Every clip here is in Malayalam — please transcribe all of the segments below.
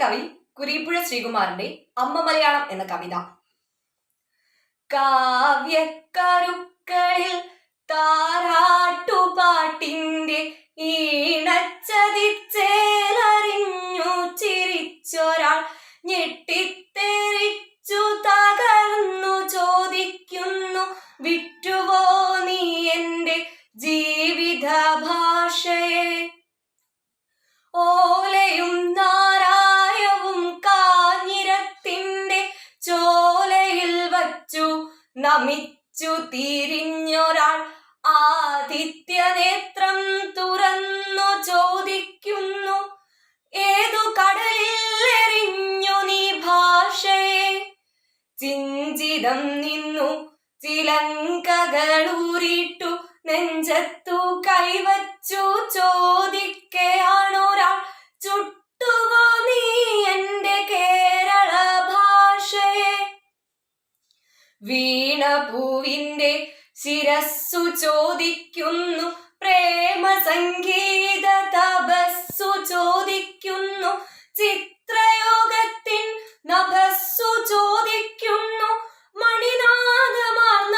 കവി കുരീപ്പുഴ ശ്രീകുമാറിന്റെ അമ്മ മലയാളം എന്ന കവിത. കാവ്യക്കരുക്കളിൽ താരാട്ടുപാട്ടിന്റെ ഈണച്ചതിച്ചേലറിഞ്ഞു ചിരിച്ചൊരാൾ ഞെട്ടിത്തെറിച്ചു നമിച്ചു തിരിഞ്ഞൊരാൾ ആദിത്യനേത്രം തുറന്നു ചോദിക്കുന്നു ഏതു കടലിൽ എറിഞ്ഞു നീ ഭാഷയെ? ചിഞ്ചിതം നിന്നു ചിലങ്കകളൂരിട്ടു നെഞ്ചത്തു കൈവച്ചു ചോദിക്കയാണൊരാൾ ചുട്ടുവോ നീ എന്റെ കേരള ഭാഷയെ? വീണപൂവിന്റെ ശിരസ്സു ചോദിക്കുന്നു പ്രേമ സംഗീത തപസ്സു ചോദിക്കുന്നു ചിത്രയോഗത്തിൻ നഭസ്സു ചോദിക്കുന്നു മണിനാഥമാർന്ന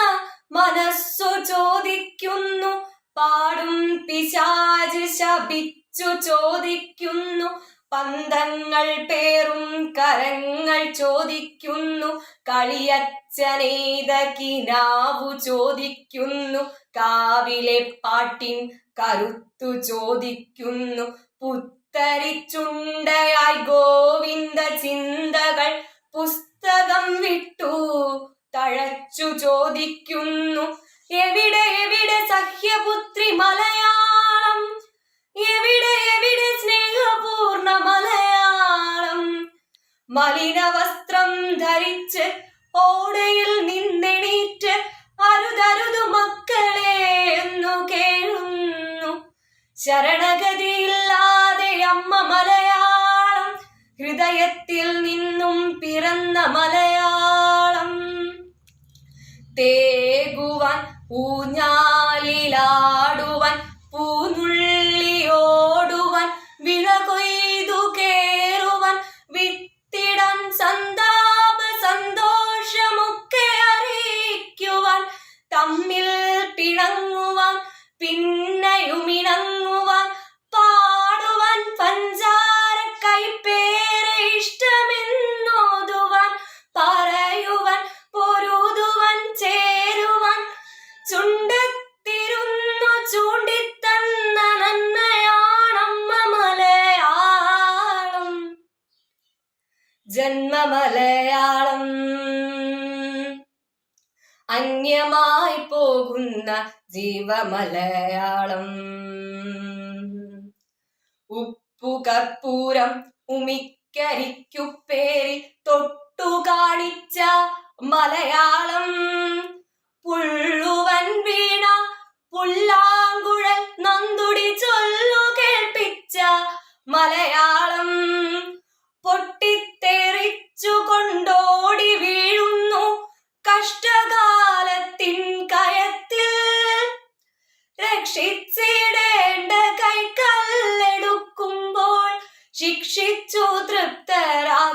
മനസ്സു ചോദിക്കുന്നു പാടും പിശാജ് ശപിച്ചു ചോദിക്കുന്നു പന്തങ്ങൾ പേറും കരങ്ങൾ ചോദിക്കുന്നു. കളിയച്ചനേതകിനാവു ചോദിക്കുന്നു. കാവിലെ പാട്ടിൻ കരുത്തു ചോദിക്കുന്നു. പുത്തരിച്ചുണ്ടയായി ഗോവിന്ദ ചിന്തകൾ പുസ്തകം മലിന വസ്ത്രം ധരിച്ച് ഓടയിൽ നിന്നെണീറ്റ് അരുതരുതു മക്കളെ എന്നു കേഴുന്നു ശരണഗതിയില്ലാതെ അമ്മ മലയാളം ഹൃദയത്തിൽ നിന്നും പിറന്ന മലയാളം. തേകുവാൻ ഊഞ്ഞാലിലാടുവാൻ ജന്മമലയാളം. അന്യമായി പോകുന്ന ജീവമലയാളം. ഉപ്പു കർപ്പൂരം ഉമിക്കരിക്കുപ്പേരി തൊട്ടു കാണിച്ച മലയാളം. പുള്ളുവൻ വീണ പുല്ലാങ്കുഴൽ നന്ദുടി ചൊല്ലു കേൾപ്പിച്ച മലയാളം. പൊട്ടിത്തെറിച്ചു കൊണ്ടോടി വീഴുന്നു കഷ്ടകാലത്തിൻ കയത്തിൽ. രക്ഷിച്ചിടേണ്ട കൈക്കല്ലെടുക്കുമ്പോൾ ശിക്ഷിച്ചു തൃപ്തരാ